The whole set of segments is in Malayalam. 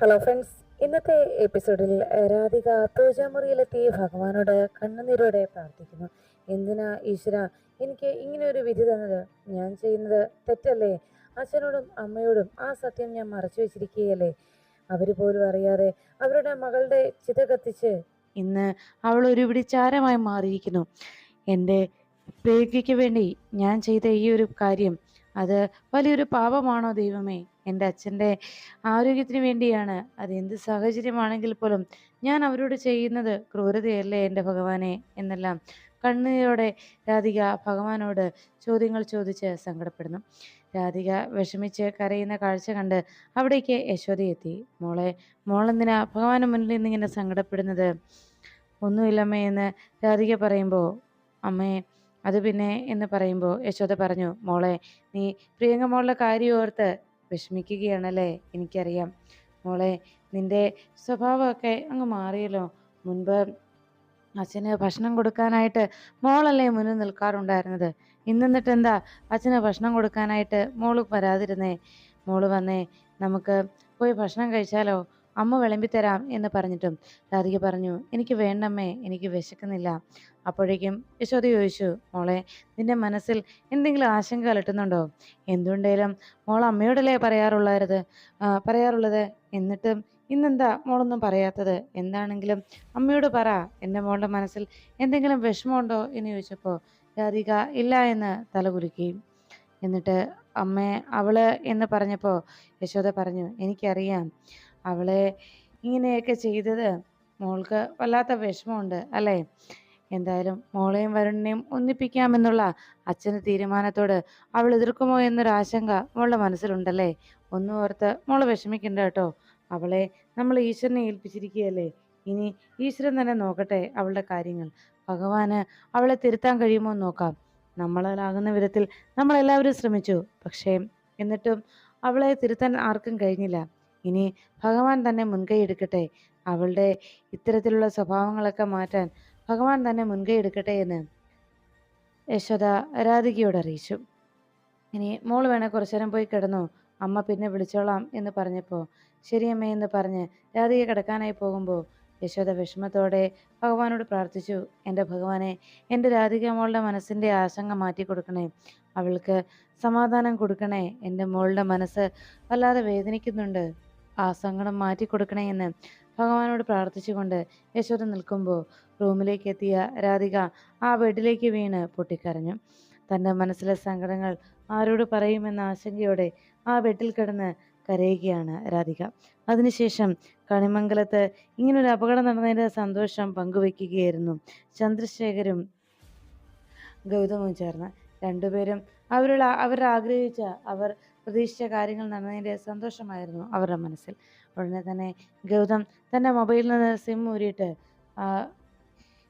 ഹലോ ഫ്രണ്ട്സ് ഇന്നത്തെ എപ്പിസോഡിൽ രാധിക പൂജാമുറിയിലെത്തി ഭഗവാനോട് കണ്ണുനീരോടെ പ്രാർത്ഥിക്കുന്നു. എന്തിനാ ഈശ്വര എനിക്ക് ഇങ്ങനെ ഒരു വിധി തന്നത്? ഞാൻ ചെയ്യുന്നത് തെറ്റല്ലേ? അച്ഛനോടും അമ്മയോടും ആ സത്യം ഞാൻ മറച്ചു വെച്ചിരിക്കുകയല്ലേ? അവർ പോലും അറിയാതെ അവരുടെ മകളുടെ ചിത കത്തിച്ച് ഇന്ന് അവൾ ഒരുപിടി ചാരമായി മാറിയിരിക്കുന്നു. എന്റെ പ്രേഗയ്ക്ക് വേണ്ടി ഞാൻ ചെയ്ത ഈ ഒരു കാര്യം അത് വലിയൊരു പാപമാണോ ദൈവമേ? എന്റെ അച്ഛന്റെ ആരോഗ്യത്തിന് വേണ്ടിയാണ്. അത് എന്ത് സാഹചര്യമാണെങ്കിൽ പോലും ഞാൻ അവരോട് ചെയ്യുന്നത് ക്രൂരതയല്ലേ എന്റെ ഭഗവാനെ എന്നെല്ലാം. കണ്ണീരോടെ രാധിക ഭഗവാനോട് ചോദ്യങ്ങൾ ചോദിച്ച് സങ്കടപ്പെടുന്നു. രാധിക വിഷമിച്ച് കരയുന്ന കാഴ്ച കണ്ട് അവിടേക്ക് യശോദ എത്തി. മോളെ മോളെന്തിനാ ഭഗവാന് മുന്നിൽ നിന്നിങ്ങനെ സങ്കടപ്പെടുന്നത്? ഒന്നുമില്ലമ്മേ എന്ന് രാധിക പറയുമ്പോൾ അമ്മേ അത് പിന്നെ എന്ന് പറയുമ്പോൾ യശോദ പറഞ്ഞു മോളെ നീ പ്രിയങ്ക മോളുടെ കാര്യം ഓർത്ത് വിഷമിക്കുകയാണല്ലേ? എനിക്കറിയാം. മോളെ നിന്റെ സ്വഭാവമൊക്കെ അങ്ങ് മാറിയല്ലോ. മുൻപ് അച്ഛന് ഭക്ഷണം കൊടുക്കാനായിട്ട് മോളല്ലേ മുന്നിൽ നിൽക്കാറുണ്ടായിരുന്നത്? ഇന്നിട്ട് എന്താ അച്ഛന് ഭക്ഷണം കൊടുക്കാനായിട്ട് മോൾ വരാതിരുന്നേ? മോൾ വന്നേ നമുക്ക് പോയി ഭക്ഷണം കഴിച്ചാലോ? അമ്മ വിളമ്പി തരാം എന്ന് പറഞ്ഞിട്ടും രാധിക പറഞ്ഞു എനിക്ക് വേണ്ടമ്മേ എനിക്ക് വിശക്കുന്നില്ല. അപ്പോഴേക്കും യശോദ ചോദിച്ചു മോളെ നിന്റെ മനസ്സിൽ എന്തെങ്കിലും ആശങ്ക അലട്ടുന്നുണ്ടോ? എന്തുണ്ടേലും മോൾ അമ്മയോടല്ലേ പറയാറുള്ളത് പറയാറുള്ളത്? എന്നിട്ടും ഇന്നെന്താ മോളൊന്നും പറയാത്തത്? എന്താണെങ്കിലും അമ്മയോട് പറ. എന്റെ മോളുടെ മനസ്സിൽ എന്തെങ്കിലും വിഷമമുണ്ടോ? എന്ന് ചോദിച്ചപ്പോൾ രാധിക ഇല്ല എന്ന് തലകുലുക്കി എന്നിട്ട് അമ്മ അവൾ എന്ന് പറഞ്ഞപ്പോൾ യശോദ പറഞ്ഞു എനിക്കറിയാം അവളെ ഇങ്ങനെയൊക്കെ ചെയ്തത് മോൾക്ക് വല്ലാത്ത വിഷമമുണ്ട് അല്ലേ? എന്തായാലും മോളെയും വരുണിനെയും ഒന്നിപ്പിക്കാമെന്നുള്ള അച്ഛന്റെ തീരുമാനത്തോട് അവൾ എതിർക്കുമോ എന്നൊരു ആശങ്ക മോളുടെ മനസ്സിലുണ്ടല്ലേ? ഒന്നും ഓർത്ത് മോൾ വിഷമിക്കണ്ട കേട്ടോ. അവളെ നമ്മൾ ഈശ്വരനെ ഏൽപ്പിച്ചിരിക്കുകയല്ലേ? ഇനി ഈശ്വരൻ തന്നെ നോക്കട്ടെ അവളുടെ കാര്യങ്ങൾ. ഭഗവാന് അവളെ തിരുത്താൻ കഴിയുമോ നോക്കാം. നമ്മളാകുന്ന വിധത്തിൽ നമ്മളെല്ലാവരും ശ്രമിച്ചു. പക്ഷേ എന്നിട്ടും അവളെ തിരുത്താൻ ആർക്കും കഴിഞ്ഞില്ല. ഇനി ഭഗവാൻ തന്നെ മുൻകൈ എടുക്കട്ടെ. അവളുടെ ഇത്തരത്തിലുള്ള സ്വഭാവങ്ങളൊക്കെ മാറ്റാൻ ഭഗവാൻ തന്നെ മുൻകൈ എടുക്കട്ടെ എന്ന് യശോദ രാധികയോട് അറിയിച്ചു ഇനി മോൾ വേണേ കുറച്ചു നേരം പോയി കിടന്നു? അമ്മ പിന്നെ വിളിച്ചോളാം എന്ന് പറഞ്ഞപ്പോൾ ശരിയമ്മേ എന്ന് പറഞ്ഞ് രാധിക കിടക്കാനായി പോകുമ്പോൾ യശോദ വിഷമത്തോടെ ഭഗവാനോട് പ്രാർത്ഥിച്ചു എന്റെ ഭഗവാനെ എന്റെ രാധിക മോളുടെ മനസ്സിന്റെ ആശങ്ക മാറ്റി കൊടുക്കണേ. അവൾക്ക് സമാധാനം കൊടുക്കണേ. എന്റെ മോളുടെ മനസ്സ് വല്ലാതെ വേദനിക്കുന്നുണ്ട്. ആ സങ്കടം മാറ്റി കൊടുക്കണേ എന്ന് ഭഗവാനോട് പ്രാർത്ഥിച്ചുകൊണ്ട് യശോദ നിൽക്കുമ്പോൾ റൂമിലേക്ക് എത്തിയ രാധിക ആ ബെഡിലേക്ക് വീണ് പൊട്ടിക്കരഞ്ഞു. തന്റെ മനസ്സിലെ സങ്കടങ്ങൾ ആരോട് പറയുമെന്ന ആശങ്കയോടെ ആ ബെഡിൽ കിടന്ന് കരയുകയാണ് രാധിക. അതിനുശേഷം കണിമംഗലത്ത് ഇങ്ങനൊരു അപകടം നടന്നതിന്റെ സന്തോഷം പങ്കുവെക്കുകയായിരുന്നു ചന്ദ്രശേഖരും ഗൗതമും ചേർന്ന്. രണ്ടുപേരും അവരുടെ അവർ ആഗ്രഹിച്ച അവർ പ്രതീക്ഷിച്ച കാര്യങ്ങൾ നടന്നതിന്റെ സന്തോഷമായിരുന്നു അവരുടെ മനസ്സിൽ. ഉടനെ തന്നെ ഗൗതം തന്റെ മൊബൈലിൽ നിന്ന് സിം ഊരിയിട്ട്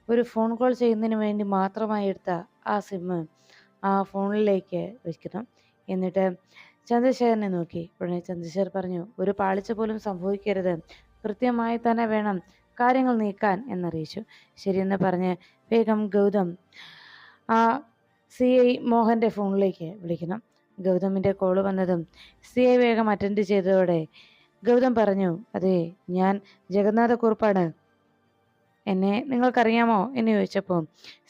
ഒരു ഫോൺ കോൾ ചെയ്യുന്നതിന് വേണ്ടി മാത്രമായി എടുത്ത ആ സിം ആ ഫോണിലേക്ക് വയ്ക്കുന്നു എന്നിട്ട് ചന്ദ്രശേഖരനെ നോക്കി. ഉടനെ ചന്ദ്രശേഖർ പറഞ്ഞു ഒരു പാളിച്ച പോലും സംഭവിക്കരുത്. കൃത്യമായി തന്നെ വേണം കാര്യങ്ങൾ നീക്കാൻ എന്നറിയിച്ചു. ശരിയെന്ന് പറഞ്ഞ് വേഗം ഗൗതം ആ സി ഐ മോഹന്റെ ഫോണിലേക്ക് വിളിക്കണം ഗൗതമിന്റെ കോൾ വന്നതും സി ഐ വേഗം അറ്റൻഡ് ചെയ്തതോടെ ഗൗതം പറഞ്ഞു അതെ ഞാൻ ജഗന്നാഥക്കുറുപ്പാണ്. എന്നെ നിങ്ങൾക്കറിയാമോ? എന്ന് ചോദിച്ചപ്പോൾ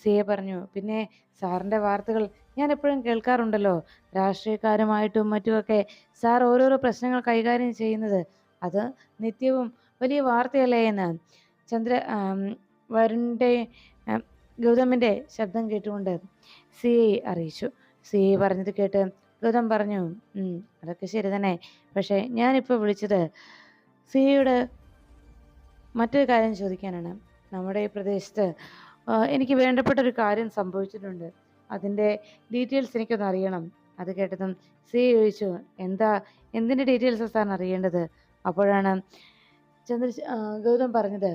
സി എ പറഞ്ഞു പിന്നെ സാറിന്റെ വാർത്തകൾ ഞാൻ എപ്പോഴും കേൾക്കാറുണ്ടല്ലോ. രാഷ്ട്രീയക്കാരുമായിട്ടും മറ്റുമൊക്കെ സാർ ഓരോരോ പ്രശ്നങ്ങൾ കൈകാര്യം ചെയ്യുന്നത്. അത് നിത്യവും വലിയ വാർത്തയല്ലേ എന്ന്. ചന്ദ്ര വരുണിന്റെ ഗൗതമിന്റെ ശബ്ദം കേട്ടുകൊണ്ട് സി ഐ അറിയിച്ചു. സി ഐ പറഞ്ഞത് കേട്ട് ഗൗതം പറഞ്ഞു. "ഉം, അതൊക്കെ ശരി തന്നെ. പക്ഷേ ഞാനിപ്പോൾ വിളിച്ചത് സി ഐയോട് മറ്റൊരു കാര്യം ചോദിക്കാനാണ്. നമ്മുടെ ഈ പ്രദേശത്ത് എനിക്ക് വേണ്ടപ്പെട്ട ഒരു കാര്യം സംഭവിച്ചിട്ടുണ്ട്. അതിന്റെ ഡീറ്റെയിൽസ് എനിക്കൊന്ന് അറിയണം. അത് കേട്ടതും സി ചോദിച്ചു എന്താ എന്തിന്റെ ഡീറ്റെയിൽസ് സാറിന് അറിയേണ്ടത്? അപ്പോഴാണ് ചന്ദ്ര ഗൗതം പറഞ്ഞത്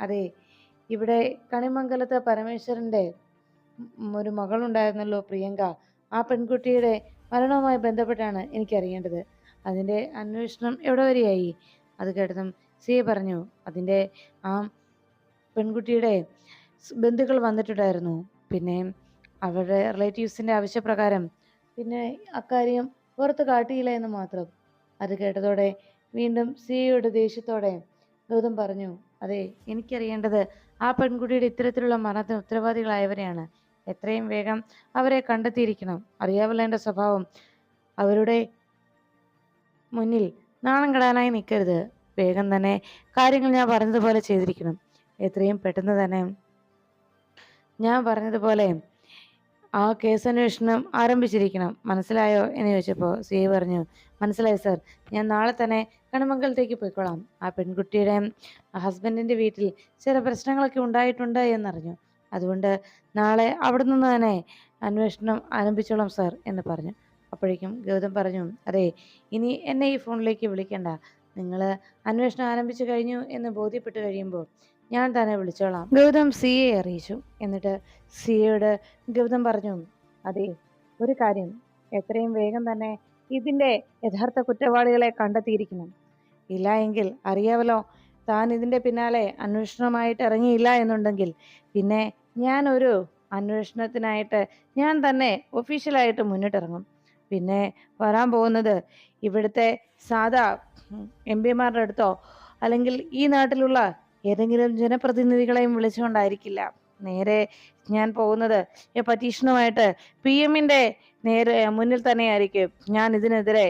അതെ ഇവിടെ കണിമംഗലത്തെ പരമേശ്വരന്റെ ഒരു മകളുണ്ടായിരുന്നല്ലോ പ്രിയങ്ക. ആ പെൺകുട്ടിയുടെ മരണവുമായി ബന്ധപ്പെട്ടാണ് എനിക്കറിയേണ്ടത്. അതിന്റെ അന്വേഷണം എവിടെ വരെയായി? അത് കേട്ടതും സി പറഞ്ഞു അതിന്റെ ആ പെൺകുട്ടിയുടെ ബന്ധുക്കൾ വന്നിട്ടുണ്ടായിരുന്നു. പിന്നെ അവരുടെ റിലേറ്റീവ്സിന്റെ ആവശ്യപ്രകാരം. പിന്നെ അക്കാര്യം പുറത്ത് കാട്ടിയില്ല എന്ന് മാത്രം. അത് കേട്ടതോടെ വീണ്ടും സിയോട് ദേഷ്യത്തോടെ ഗൗതം പറഞ്ഞു അതെ എനിക്കറിയേണ്ടത് ആ പെൺകുട്ടിയുടെ ഇത്തരത്തിലുള്ള മരണത്തിന് ഉത്തരവാദികളായവരെയാണ്. എത്രയും വേഗം അവരെ കണ്ടെത്തിയിരിക്കണം. അറിയാമല്ലോ എന്റെ സ്വഭാവം. അവരുടെ മുന്നിൽ നാണം കെടാനായി നിൽക്കരുത് വേഗം തന്നെ കാര്യങ്ങൾ ഞാൻ പറഞ്ഞതുപോലെ ചെയ്തിരിക്കണം. എത്രയും പെട്ടെന്ന് തന്നെ ഞാൻ പറഞ്ഞതുപോലെ ആ കേസ് അന്വേഷണം ആരംഭിച്ചിരിക്കണം. മനസ്സിലായോ? എന്ന് ചോദിച്ചപ്പോൾ സി ഐ പറഞ്ഞു മനസ്സിലായി സർ. ഞാൻ നാളെ തന്നെ കണമംഗലത്തേക്ക് പോയിക്കോളാം. ആ പെൺകുട്ടിയുടെ ഹസ്ബൻഡിന്റെ വീട്ടിൽ ചില പ്രശ്നങ്ങളൊക്കെ ഉണ്ടായിട്ടുണ്ട് എന്നറിഞ്ഞു. അതുകൊണ്ട് നാളെ അവിടെ നിന്ന് തന്നെ അന്വേഷണം ആരംഭിച്ചോളാം സാർ എന്ന് പറഞ്ഞു. അപ്പോഴേക്കും ഗൗതം പറഞ്ഞു അതെ ഇനി എന്നെ ഈ ഫോണിലേക്ക് വിളിക്കണ്ട. നിങ്ങൾ അന്വേഷണം ആരംഭിച്ചു കഴിഞ്ഞു എന്ന് ബോധ്യപ്പെട്ട് കഴിയുമ്പോൾ ഞാൻ തന്നെ വിളിച്ചോളാം. ഗൗതം സി എ അറിയിച്ചു. എന്നിട്ട് സി എയോട് ഗൗതം പറഞ്ഞു അതെ ഒരു കാര്യം. എത്രയും വേഗം തന്നെ ഇതിന്റെ യഥാർത്ഥ കുറ്റവാളികളെ കണ്ടെത്തിയിരിക്കണം. ഇല്ല എങ്കിൽ അറിയാമല്ലോ താൻ ഇതിന്റെ പിന്നാലെ അന്വേഷണമായിട്ട് ഇറങ്ങിയില്ല എന്നുണ്ടെങ്കിൽ പിന്നെ ഞാനൊരു അന്വേഷണത്തിനായിട്ട് ഞാൻ തന്നെ ഒഫീഷ്യലായിട്ട് മുന്നിട്ടിറങ്ങും. പിന്നെ വരാൻ പോകുന്നത് ഇവിടുത്തെ സാധാ എം പിമാരുടെ അടുത്തോ അല്ലെങ്കിൽ ഈ നാട്ടിലുള്ള ഏതെങ്കിലും ജനപ്രതിനിധികളെയും വിളിച്ചുകൊണ്ടായിരിക്കില്ല. നേരെ ഞാൻ പോകുന്നത് പറ്റീഷനുമായിട്ട് പി എമ്മിന്റെ നേരെ മുന്നിൽ തന്നെയായിരിക്കും ഞാൻ ഇതിനെതിരെ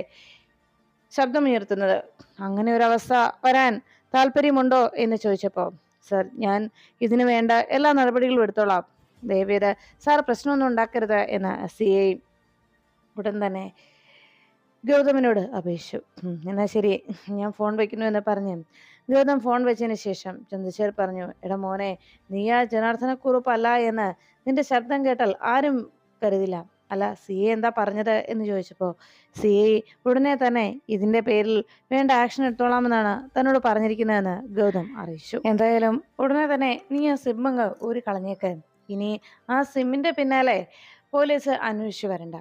ശബ്ദമുയർത്തുന്നത്. അങ്ങനെ ഒരവസ്ഥ വരാൻ താല്പര്യമുണ്ടോ എന്ന് ചോദിച്ചപ്പോൾ സർ ഞാൻ ഇതിനു വേണ്ട എല്ലാ നടപടികളും എടുത്തോളാം. ദയവേത് സാർ പ്രശ്നമൊന്നും ഉണ്ടാക്കരുത് എന്ന് സി ഐ ഉടൻ തന്നെ ഗൗതമിനോട് അപേക്ഷിച്ചു. എന്നാൽ ശരി ഞാൻ ഫോൺ വയ്ക്കുന്നു എന്ന് പറഞ്ഞു ഗൗതം ഫോൺ വെച്ചതിന് ശേഷം ചന്ദ്രശേഖർ പറഞ്ഞു എടാ മോനെ നീ ആ ജനാർദ്ദനക്കുറിപ്പല്ല എന്ന് നിന്റെ ശബ്ദം കേട്ടാൽ ആരും കരുതില്ല. അല്ല സി എ എന്താ പറഞ്ഞത് എന്ന് ചോദിച്ചപ്പോൾ സി എ ഉടനെ തന്നെ ഇതിന്റെ പേരിൽ വേണ്ട ആക്ഷൻ എടുത്തോളാമെന്നാണ് തന്നോട് പറഞ്ഞിരിക്കുന്നതെന്ന് ഗൗതം അറിയിച്ചു. എന്തായാലും ഉടനെ തന്നെ നീ ആ സിമ്മങ്ങ് ഊരി കളഞ്ഞേക്ക്. ഇനി ആ സിമ്മിന്റെ പിന്നാലെ പോലീസ് അന്വേഷിച്ചു വരണ്ട.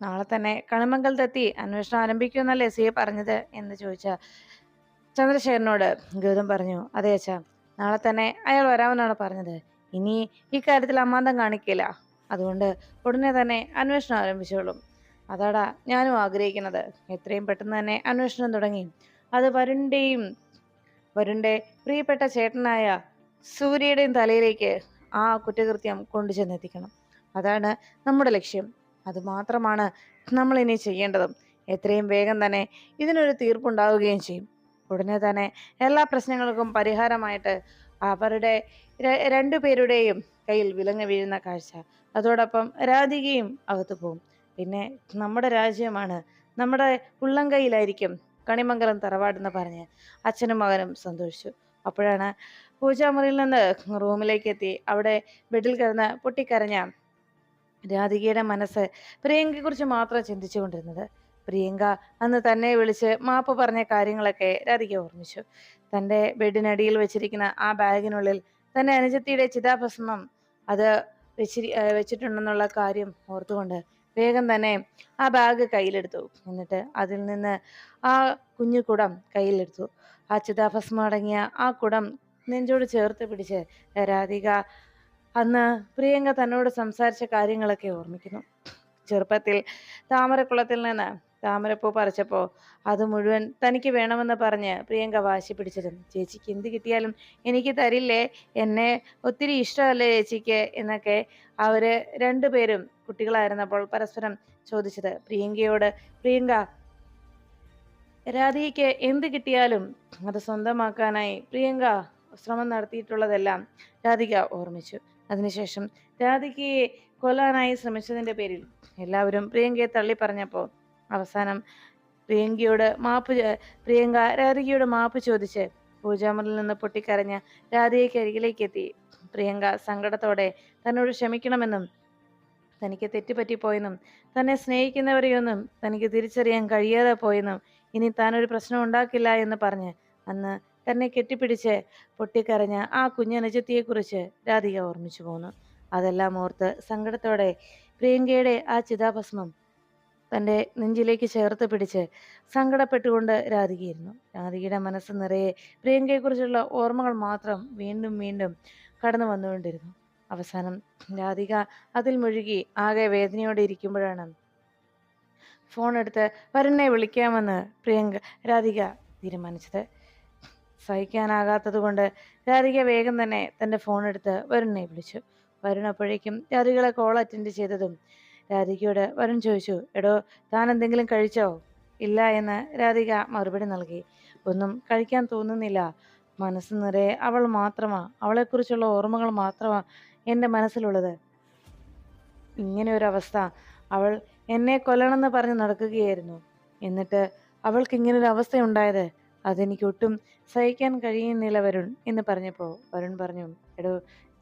നാളെ തന്നെ കണിമംഗലത്തെത്തി അന്വേഷണം ആരംഭിക്കുമെന്നല്ലേ സി എ പറഞ്ഞത് എന്ന് ചോദിച്ച ചന്ദ്രശേഖരനോട് ഗൗതം പറഞ്ഞു അതെ അച്ഛാ നാളെ തന്നെ അയാൾ വരാമെന്നാണ് പറഞ്ഞത്. ഇനി ഈ കാര്യത്തിൽ അമാന്തം കാണിക്കില്ല. അതുകൊണ്ട് ഉടനെ തന്നെ അന്വേഷണം ആരംഭിച്ചോളും. അതാടാ ഞാനും ആഗ്രഹിക്കുന്നത്. എത്രയും പെട്ടെന്ന് തന്നെ അന്വേഷണം തുടങ്ങി. അത് വരുണിന്റെയും വരുണിന്റെ പ്രിയപ്പെട്ട ചേട്ടനായ സൂര്യയുടെയും തലയിലേക്ക് ആ കുറ്റകൃത്യം കൊണ്ടുചെന്നെത്തിക്കണം അതാണ് നമ്മുടെ ലക്ഷ്യം. അതുമാത്രമാണ് നമ്മൾ ഇനി ചെയ്യേണ്ടതും. എത്രയും വേഗം തന്നെ ഇതിനൊരു തീർപ്പുണ്ടാവുകയും ചെയ്യും. ഉടനെ തന്നെ എല്ലാ പ്രശ്നങ്ങൾക്കും പരിഹാരമായിട്ട് അവരുടെ രണ്ടുപേരുടെയും കയ്യിൽ വിലങ്ങ് വീഴുന്ന കാഴ്ച. അതോടൊപ്പം രാധികയും അകത്തു പോകും പിന്നെ നമ്മുടെ രാജ്യമാണ്. നമ്മുടെ ഉള്ളം കയ്യിലായിരിക്കും കണിമംഗലം തറവാടെന്ന് പറഞ്ഞ് അച്ഛനും മകനും സന്തോഷിച്ചു. അപ്പോഴാണ് പൂജാമുറിയിൽ നിന്ന് റൂമിലേക്ക് എത്തി. അവിടെ ബെഡിൽ കിടന്ന് പൊട്ടിക്കരഞ്ഞ രാധികയുടെ മനസ്സ് പ്രിയങ്കയെക്കുറിച്ച് മാത്രം ചിന്തിച്ചുകൊണ്ടിരുന്നത് പ്രിയങ്ക അന്ന് തന്നെ വിളിച്ച് മാപ്പ് പറഞ്ഞ കാര്യങ്ങളൊക്കെ രാധിക ഓർമ്മിച്ചു. തന്റെ ബെഡിനടിയിൽ വെച്ചിരിക്കുന്ന ആ ബാഗിനുള്ളിൽ തന്റെ അനുജത്തിയുടെ ചിതാഭസ്മം അത് വെച്ചിരി വെച്ചിട്ടുണ്ടെന്നുള്ള കാര്യം ഓർത്തുകൊണ്ട് വേഗം തന്നെ ആ ബാഗ് കയ്യിലെടുത്തു. എന്നിട്ട് അതിൽ നിന്ന് ആ കുഞ്ഞു കുടം കയ്യിലെടുത്തു. ആ ചിതാഭസ്മം അടങ്ങിയ ആ കുടം നെഞ്ചോട് ചേർത്ത് പിടിച്ച് രാധിക അന്ന് പ്രിയങ്ക തന്നോട് സംസാരിച്ച കാര്യങ്ങളൊക്കെ ഓർമ്മിക്കുന്നു. ചെറുപ്പത്തിൽ താമരക്കുളത്തിൽ നിന്ന് താമരപ്പൂ പറിച്ചപ്പോൾ അത് മുഴുവൻ തനിക്ക് വേണമെന്ന് പറഞ്ഞ് പ്രിയങ്ക വാശി പിടിച്ചിരുന്നു. ചേച്ചിക്ക് എന്ത് കിട്ടിയാലും എനിക്ക് തരില്ലേ? എന്നെ ഒത്തിരി ഇഷ്ടമല്ലേ ചേച്ചിക്ക്? എന്നൊക്കെ അവർ രണ്ടുപേരും കുട്ടികളായിരുന്നപ്പോൾ പരസ്പരം ചോദിച്ചത്. പ്രിയങ്കയോട് പ്രിയങ്ക രാധികയ്ക്ക് എന്ത് കിട്ടിയാലും അത് സ്വന്തമാക്കാനായി പ്രിയങ്ക ശ്രമം നടത്തിയിട്ടുള്ളതെല്ലാം രാധിക ഓർമ്മിച്ചു. അതിനുശേഷം രാധികയെ കൊല്ലാനായി ശ്രമിച്ചതിന്റെ പേരിൽ എല്ലാവരും പ്രിയങ്കയെ തള്ളി പറഞ്ഞപ്പോൾ അവസാനം പ്രിയങ്കയോട് മാപ്പ് പ്രിയങ്ക രാധികയോട് മാപ്പ് ചോദിച്ച് പൂജാമുറിൽ നിന്ന് പൊട്ടിക്കരഞ്ഞ രാധികയ്ക്ക് അരികിലേക്ക് എത്തി പ്രിയങ്ക സങ്കടത്തോടെ തന്നോട് ക്ഷമിക്കണമെന്നും തനിക്ക് തെറ്റുപറ്റിപ്പോയെന്നും തന്നെ സ്നേഹിക്കുന്നവരെയൊന്നും തനിക്ക് തിരിച്ചറിയാൻ കഴിയാതെ പോയെന്നും ഇനി താനൊരു പ്രശ്നം ഉണ്ടാക്കില്ല എന്ന് പറഞ്ഞ് അന്ന് തന്നെ കെട്ടിപ്പിടിച്ച് പൊട്ടിക്കരഞ്ഞ ആ കുഞ്ഞനുജത്തിയെക്കുറിച്ച് രാധിക ഓർമ്മിച്ചു പോന്നു. അതെല്ലാം ഓർത്ത് സങ്കടത്തോടെ പ്രിയങ്കയുടെ ആ ചിതാഭസ്മം തന്റെ നെഞ്ചിലേക്ക് ചേർത്ത് പിടിച്ച് സങ്കടപ്പെട്ടുകൊണ്ട് രാധികയിരുന്നു രാധികയുടെ മനസ്സ് നിറയെ പ്രിയങ്കയെക്കുറിച്ചുള്ള ഓർമ്മകൾ മാത്രം വീണ്ടും വീണ്ടും കടന്നു വന്നുകൊണ്ടിരുന്നു. അവസാനം രാധിക അതിൽ മുഴുകി ആകെ വേദനയോടെ ഇരിക്കുമ്പോഴാണ് ഫോൺ എടുത്ത് വരുണിനെ വിളിക്കാമെന്ന് പ്രിയങ്ക രാധിക തീരുമാനിച്ചത്. സഹിക്കാനാകാത്തത് കൊണ്ട് രാധിക വേഗം തന്നെ തന്റെ ഫോൺ എടുത്ത് വരുണിനെ വിളിച്ചു. വരുൺ അപ്പോഴേക്കും രാധികളെ കോൾ അറ്റൻഡ് ചെയ്തതും രാധികയോട് വരുൺ ചോദിച്ചു എടോ താൻ എന്തെങ്കിലും കഴിച്ചോ? ഇല്ല എന്ന് രാധിക മറുപടി നൽകി. ഒന്നും കഴിക്കാൻ തോന്നുന്നില്ല. മനസ്സ് നിറയെ അവൾ മാത്രമാ. അവളെക്കുറിച്ചുള്ള ഓർമ്മകൾ മാത്രമാ എന്റെ മനസ്സിലുള്ളത്. ഇങ്ങനെ ഒരു അവസ്ഥ അവൾ എന്നെ കൊല്ലണമെന്ന് പറഞ്ഞ് നടക്കുകയായിരുന്നു. എന്നിട്ട് അവൾക്ക് ഇങ്ങനൊരു അവസ്ഥ ഉണ്ടായത് അതെനിക്ക് ഒട്ടും സഹിക്കാൻ കഴിയുന്നില്ല വരുൺ എന്ന് പറഞ്ഞപ്പോൾ വരുൺ പറഞ്ഞു എടോ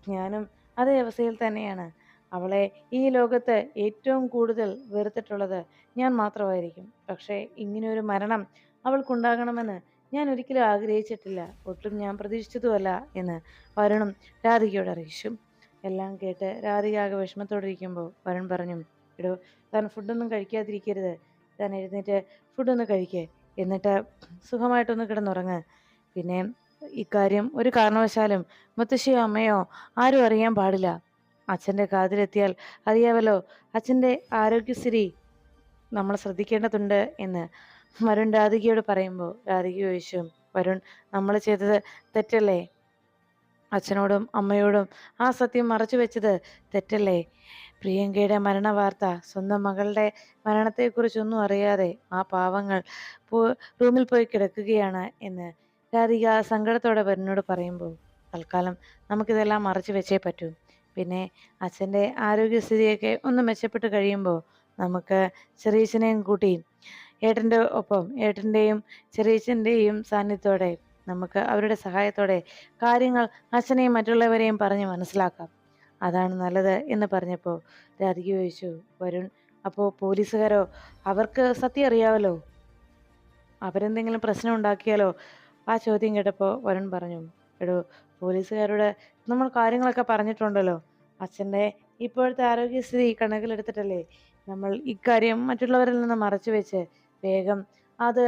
ഞാനും അതേ അവസ്ഥയിൽ തന്നെയാണ്. അവളെ ഈ ലോകത്ത് ഏറ്റവും കൂടുതൽ വെറുത്തിട്ടുള്ളത് ഞാൻ മാത്രമായിരിക്കും. പക്ഷേ ഇങ്ങനെയൊരു മരണം അവൾക്കുണ്ടാകണമെന്ന് ഞാൻ ഒരിക്കലും ആഗ്രഹിച്ചിട്ടില്ല. ഒട്ടും ഞാൻ പ്രതീക്ഷിച്ചതുമല്ല എന്ന് വരുണും രാധികയോട് അറിയിച്ചു. എല്ലാം കേട്ട് രാധിക ആകെ വിഷമത്തോടെ ഇരിക്കുമ്പോൾ വരുൺ പറഞ്ഞു എടോ താൻ ഫുഡൊന്നും കഴിക്കാതിരിക്കരുത്. താൻ എഴുന്നേറ്റ് ഫുഡൊന്ന് കഴിക്കേ. എന്നിട്ട് സുഖമായിട്ടൊന്ന് കിടന്നുറങ്ങ്. പിന്നെ ഇക്കാര്യം ഒരു കാരണവശാലും മുത്തശ്ശിയോ അമ്മയോ ആരും അറിയാൻ പാടില്ല. അച്ഛന്റെ കാതിലെത്തിയാൽ അറിയാമല്ലോ അച്ഛന്റെ ആരോഗ്യസ്ഥിതി നമ്മൾ ശ്രദ്ധിക്കേണ്ടതുണ്ട് എന്ന്. വരുൺ രാധികയോട് പറയുമ്പോൾ രാധിക ചോദിച്ചു വരുൺ നമ്മൾ ചെയ്തത് തെറ്റല്ലേ? അച്ഛനോടും അമ്മയോടും ആ സത്യം മറച്ചു വെച്ചത് തെറ്റല്ലേ? പ്രിയങ്കയുടെ മരണ വാർത്ത സ്വന്തം മകളുടെ മരണത്തെക്കുറിച്ചൊന്നും അറിയാതെ ആ പാവങ്ങൾ റൂമിൽ പോയി കിടക്കുകയാണ് എന്ന് രാധിക സങ്കടത്തോടെ വരുണിനോട് പറയുമ്പോൾ തൽക്കാലം നമുക്കിതെല്ലാം മറച്ചു വെച്ചേ പറ്റൂ. പിന്നെ അച്ഛന്റെ ആരോഗ്യസ്ഥിതിയൊക്കെ ഒന്ന് മെച്ചപ്പെട്ട് കഴിയുമ്പോൾ നമുക്ക് ചെറിയച്ഛനെയും കൂട്ടി ഏട്ടന്റെ ഒപ്പം ഏട്ടന്റെയും ചെറിയച്ഛന്റെയും സാന്നിധ്യത്തോടെ നമുക്ക് അവരുടെ സഹായത്തോടെ കാര്യങ്ങൾ അച്ഛനെയും മറ്റുള്ളവരെയും പറഞ്ഞ് മനസ്സിലാക്കാം. അതാണ് നല്ലത് എന്ന് പറഞ്ഞപ്പോൾ രാധിക ചോദിച്ചു വരുൺ അപ്പോൾ പോലീസുകാരോ? അവർക്ക് സത്യം അറിയാമല്ലോ അവരെന്തെങ്കിലും പ്രശ്നം ഉണ്ടാക്കിയാലോ? ആ ചോദ്യം കേട്ടപ്പോൾ വരുൺ പറഞ്ഞു എടോ പോലീസുകാരോട് നമ്മൾ കാര്യങ്ങളൊക്കെ പറഞ്ഞിട്ടുണ്ടല്ലോ. അച്ഛന്റെ ഇപ്പോഴത്തെ ആരോഗ്യസ്ഥിതി കണക്കിലെടുത്തിട്ടല്ലേ നമ്മൾ ഇക്കാര്യം മറ്റുള്ളവരിൽ നിന്ന് മറച്ചു വെച്ച് വേഗം അത്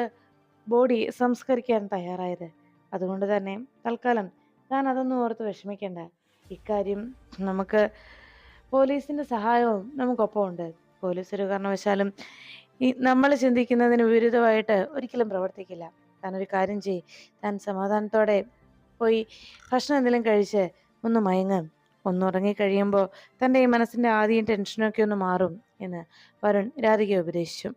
ബോഡി സംസ്കരിക്കാൻ തയ്യാറായത്. അതുകൊണ്ട് തന്നെ തൽക്കാലം താൻ അതൊന്നും ഓർത്ത് വിഷമിക്കേണ്ട. ഇക്കാര്യം നമുക്ക് പോലീസിന്റെ സഹായവും നമുക്കൊപ്പമുണ്ട്. പോലീസ് ഒരു കാരണവശാലും ഈ നമ്മൾ ചിന്തിക്കുന്നതിന് വിരുദ്ധമായിട്ട് ഒരിക്കലും പ്രവർത്തിക്കില്ല. താൻ ഒരു കാര്യം ചെയ്യ്. താൻ സമാധാനത്തോടെ പോയി ഭക്ഷണം എന്തെങ്കിലും കഴിച്ച് ഒന്ന് മയങ്ങും. ഒന്ന് ഉറങ്ങിക്കഴിയുമ്പോൾ തന്റെ ഈ മനസ്സിന്റെ ആദ്യം ടെൻഷനൊക്കെ ഒന്ന് മാറും എന്ന് വരുൺ രാധിക ഉപദേശിച്ചു.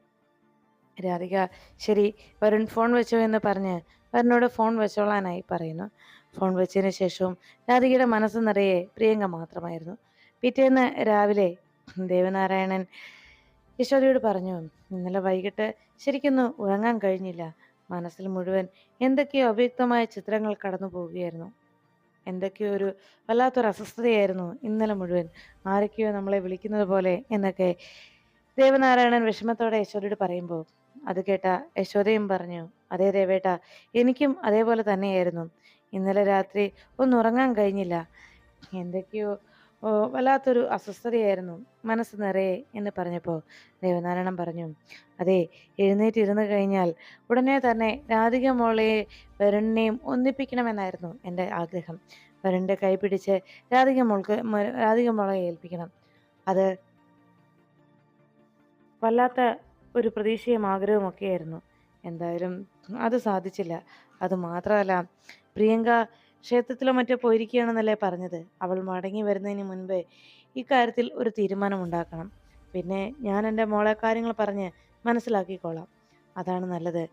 രാധിക ശരി വരുൺ ഫോൺ വെച്ചോ എന്ന് പറഞ്ഞ് വരുണോട് ഫോൺ വെച്ചോളാനായി പറയുന്നു. ഫോൺ വെച്ചതിന് ശേഷവും രാധികയുടെ മനസ്സ് നിറയെ പ്രിയങ്ക മാത്രമായിരുന്നു. പിറ്റേന്ന് രാവിലെ ദേവനാരായണൻ യശോദയോട് പറഞ്ഞു ഇന്നലെ വൈകിട്ട് ശരിക്കൊന്നും ഉറങ്ങാൻ കഴിഞ്ഞില്ല. മനസ്സിൽ മുഴുവൻ എന്തൊക്കെയോ അവ്യക്തമായ ചിത്രങ്ങൾ കടന്നു പോവുകയായിരുന്നു. എന്തൊക്കെയോ ഒരു വല്ലാത്തൊരു അസ്വസ്ഥതയായിരുന്നു ഇന്നലെ മുഴുവൻ. ആരൊക്കെയോ നമ്മളെ വിളിക്കുന്നത് പോലെ എന്നൊക്കെ ദേവനാരായണൻ വിഷമത്തോടെ യശോദയോട് പറയുമ്പോൾ അത് കേട്ട യശോദയും പറഞ്ഞു അതെ ദേവേട്ട എനിക്കും അതേപോലെ തന്നെയായിരുന്നു. ഇന്നലെ രാത്രി ഒന്നുറങ്ങാൻ കഴിഞ്ഞില്ല. എന്തൊക്കെയോ വല്ലാത്തൊരു അസ്വസ്ഥതയായിരുന്നു. മനസ്സ് നിറയെ എന്ന് പറഞ്ഞപ്പോൾ ദേവനാരായണൻ പറഞ്ഞു അതെ എഴുന്നേറ്റിരുന്നു കഴിഞ്ഞാൽ ഉടനെ തന്നെ രാധിക മോളയെ വരുണിനെയും ഒന്നിപ്പിക്കണമെന്നായിരുന്നു എന്റെ ആഗ്രഹം. വരുണിന്റെ കൈ പിടിച്ച് രാധിക മോൾക്ക് രാധിക മോളെ ഏൽപ്പിക്കണം. അത് വല്ലാത്ത ഒരു പ്രതീക്ഷയും ആഗ്രഹവും ഒക്കെയായിരുന്നു. എന്തായാലും അത് സാധിച്ചില്ല. അത് മാത്രമല്ല പ്രിയങ്ക ക്ഷേത്രത്തിലോ മറ്റോ പോയിരിക്കുകയാണെന്നല്ലേ പറഞ്ഞത്. അവൾ മടങ്ങി വരുന്നതിന് മുൻപേ ഇക്കാര്യത്തിൽ ഒരു തീരുമാനം ഉണ്ടാക്കണം പിന്നെ ഞാൻ എന്റെ മോളെ കാര്യങ്ങൾ പറഞ്ഞ് മനസ്സിലാക്കിക്കോളാം. അതാണ് നല്ലത്.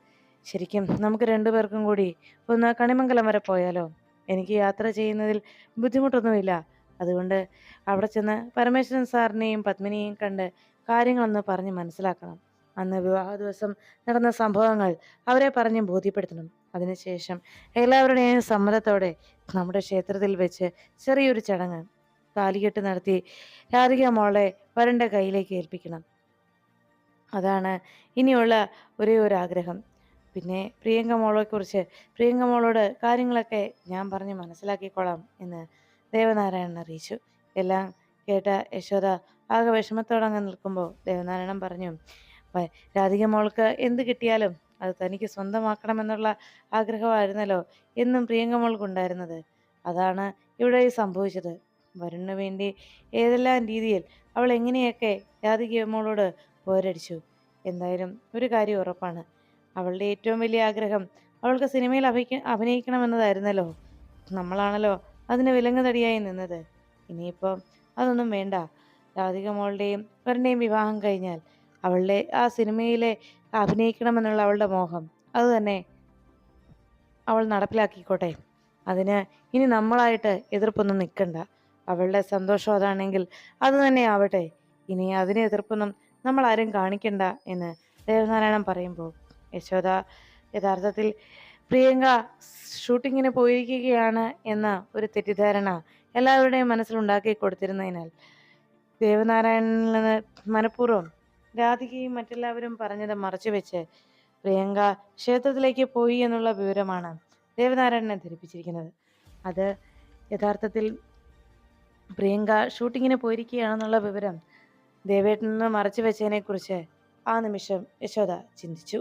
ശരിക്കും നമുക്ക് രണ്ടുപേർക്കും കൂടി ഒന്ന് കണിമംഗലം വരെ പോയാലോ? എനിക്ക് യാത്ര ചെയ്യുന്നതിൽ ബുദ്ധിമുട്ടൊന്നുമില്ല. അതുകൊണ്ട് അവിടെ ചെന്ന് പരമേശ്വരൻ സാറിനെയും പത്മിനിയെയും കണ്ട് കാര്യങ്ങളൊന്ന് പറഞ്ഞ് മനസ്സിലാക്കണം. അന്ന് വിവാഹ ദിവസം നടന്ന സംഭവങ്ങൾ അവരെ പറഞ്ഞ് ബോധ്യപ്പെടുത്തണം. അതിനുശേഷം എല്ലാവരുടെയും സമ്മതത്തോടെ നമ്മുടെ ക്ഷേത്രത്തിൽ വെച്ച് ചെറിയൊരു ചടങ്ങ് താലികെട്ട് നടത്തി രാധിക മോളെ വരന്റെ കയ്യിലേക്ക് ഏൽപ്പിക്കണം. അതാണ് ഇനിയുള്ള ഒരേ ഒരു ആഗ്രഹം. പിന്നെ പ്രിയങ്ക മോളെക്കുറിച്ച് പ്രിയങ്ക മോളോട് കാര്യങ്ങളൊക്കെ ഞാൻ പറഞ്ഞ് മനസ്സിലാക്കിക്കോളാം എന്ന് ദേവനാരായണൻ അറിയിച്ചു. എല്ലാം കേട്ട യശോദ ആകെ വിഷമത്തോടങ്ങ് നിൽക്കുമ്പോൾ ദേവനാരായണൻ പറഞ്ഞു "വ- രാധിക മോൾക്ക് എന്ത് കിട്ടിയാലും അത് തനിക്ക് സ്വന്തമാക്കണമെന്നുള്ള ആഗ്രഹമായിരുന്നല്ലോ എന്നും പ്രിയങ്കമോൾക്കുണ്ടായിരുന്നത്. അതാണ് ഇവിടെ സംഭവിച്ചത്. വരുണിന് വേണ്ടി ഏതെല്ലാം രീതിയിൽ അവൾ എങ്ങനെയൊക്കെ രാധിക മോളോട് പോരടിച്ചു? എന്തായാലും ഒരു കാര്യം ഉറപ്പാണ്. അവളുടെ ഏറ്റവും വലിയ ആഗ്രഹം അവൾക്ക് സിനിമയിൽ അഭിക്ക അഭിനയിക്കണമെന്നതായിരുന്നല്ലോ. നമ്മളാണല്ലോ അതിന് വിലങ്ങുതടിയായി നിന്നത്. ഇനിയിപ്പം അതൊന്നും വേണ്ട. രാധികമോളുടെയും വരന്റെയും വിവാഹം കഴിഞ്ഞാൽ അവളുടെ ആ സിനിമയിലെ അഭിനയിക്കണമെന്നുള്ള അവളുടെ മോഹം. അത് തന്നെ അവൾ നടപ്പിലാക്കിക്കോട്ടെ. അതിന് ഇനി നമ്മളായിട്ട് എതിർപ്പൊന്നും നിൽക്കണ്ട. അവളുടെ സന്തോഷം അതാണെങ്കിൽ അത് തന്നെ ആവട്ടെ. ഇനി അതിനെ എതിർപ്പൊന്നും നമ്മൾ ആരും കാണിക്കണ്ട എന്ന് ദേവനാരായണൻ പറയുമ്പോൾ യശോദ യഥാർത്ഥത്തിൽ പ്രിയങ്ക ഷൂട്ടിങ്ങിന് പോയിരിക്കുകയാണ് എന്ന ഒരു തെറ്റിദ്ധാരണ എല്ലാവരുടെയും മനസ്സിലുണ്ടാക്കി കൊടുത്തിരുന്നതിനാൽ ദേവനാരായണനിൽ നിന്ന് മനഃപൂർവം രാധികയും മറ്റെല്ലാവരും പറഞ്ഞത് മറച്ചു വെച്ച് പ്രിയങ്ക ക്ഷേത്രത്തിലേക്ക് പോയി എന്നുള്ള വിവരമാണ് ദേവനാരായണനെ ധരിപ്പിച്ചിരിക്കുന്നത്. അത് യഥാർത്ഥത്തിൽ പ്രിയങ്ക ഷൂട്ടിങ്ങിന് പോയിരിക്കുകയാണെന്നുള്ള വിവരം ദേവേട്ടൻ നിന്ന് മറച്ചു വെച്ചതിനെക്കുറിച്ച് ആ നിമിഷം യശോദ ചിന്തിച്ചു.